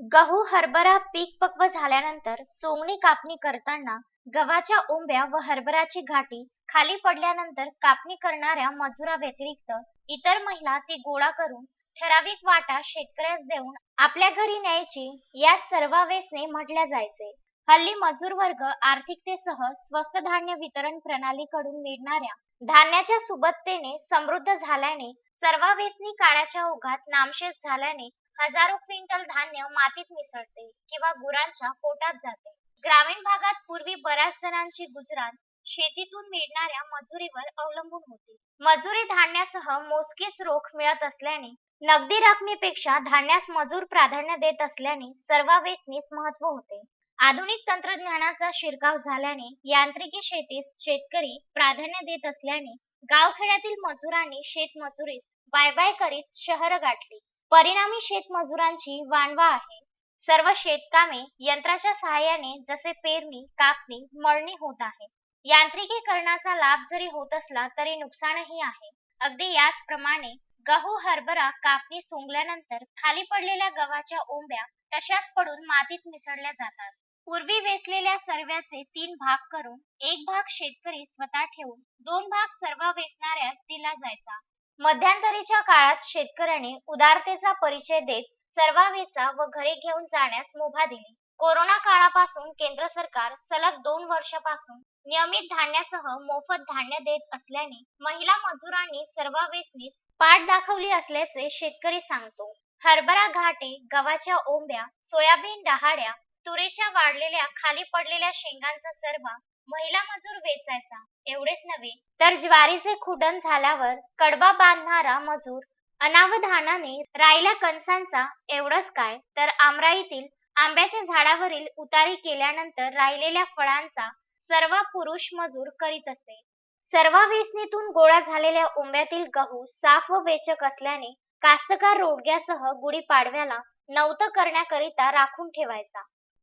गहू हरभरा पीक पक्व झाल्यानंतर सोंगणी कापणी करताना गव्हाच्या ओंब्या व हरभराची घाटी खाली पडल्यानंतर कापणी करणाऱ्या मजुराव्यतिरिक्त इतर महिला ती गोळा करून ठराविक वाटा शेतकऱ्यास देऊन आपल्या घरी न्यायची या सर्वावेसने म्हटल्या जायचे. हल्ली मजूर वर्ग आर्थिकतेसह स्वस्त धान्य वितरण प्रणालीकडून मिळणाऱ्या धान्याच्या सुबत्तेने समृद्ध झाल्याने सर्वावेसनी काळाच्या ओघात नामशेष झाल्याने हजारो क्विंटल धान्य मातीत मिसळते किंवा गुरांच्या पोटात जाते. ग्रामीण भागात पूर्वी बऱ्याच जणांची गुजरात शेतीतून मिळणाऱ्या मजुरीवर अवलंबून होती. मजुरी धान्यासह मोजकीच रोख मिळत असल्याने नगदी रकमेपेक्षा धान्यास मजूर प्राधान्य देत असल्याने सर्वावेसनीच महत्त्व होते. आधुनिक तंत्रज्ञानाचा शिरकाव झाल्याने यांत्रिकी शेतीस शेतकरी प्राधान्य देत असल्याने गावखेड्यातील मजुरांनी शेतमजुरीस बाय बाय करीत शहर गाठली. परिणामी शेतमजुरांची वाणवा आहे. सर्व शेतकामे यंत्राच्या सहाय्याने जसे पेरणी कापणी मळणी होत आहे. यांत्रिकीकरणाचा लाभ जरी होत असला तरी नुकसानही आहे. अगदी याचप्रमाणे गहू हरभरा कापणी सोंगल्यानंतर खाली पडलेल्या गव्हाच्या ओंब्या तशाच पडून मातीत मिसळल्या जातात. पूर्वी वेचलेल्या सर्व्याचे तीन भाग करून एक भाग शेतकरी स्वतः ठेवून दोन भाग सर्व वेचणाऱ्यास दिला जायचा. मध्यंतरीच्या काळात शेतकऱ्याने उदारतेचा परिचय देत सर्वावेचा व घरी घेऊन जाण्यास मुभा दिली. कोरोना काळापासून केंद्र सरकार सलग दोन वर्षापासून नियमित धान्यासह मोफत धान्य देत असल्याने महिला मजुरांनी सर्वावेसनीस पाठ दाखवली असल्याचे शेतकरी सांगतो. हरभरा घाटे गव्हाच्या ओंब्या सोयाबीन डहाळ्या तुरीच्या वाढलेल्या खाली पडलेल्या शेंगांचा सर्वा महिला मजूर वेचायचा. एवढेच नव्हे तर ज्वारीचे खुडण झाल्यावर कडबा बांधणारा मजूर अनावधानाने राहिल्या कणसांचा एवढंच काय? तर आमराईतील आंब्याच्या झाडावरील उतारी केल्यानंतर राहिलेल्या फळांचा सर्व पुरुष मजूर करीत असे. सर्व वेचणीतून गोळा झालेल्या उंब्यातील गहू साफ व वेचक असल्याने कास्तकार रोडग्यासह गुढीपाडव्याला नवत करण्याकरिता राखून ठेवायचा.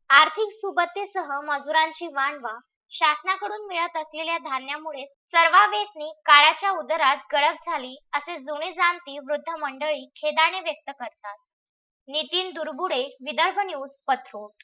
आर्थिक सुबत्तेसह मजुरांची वाणवा शासनाकडून मिळत असलेल्या धान्यामुळे सर्वावेसनी काळाच्या उदरात गळप झाली असे जुने जाणती वृद्ध मंडळी खेदाने व्यक्त करतात. नितीन दुर्गुडे विदर्भ न्यूज पथरोट.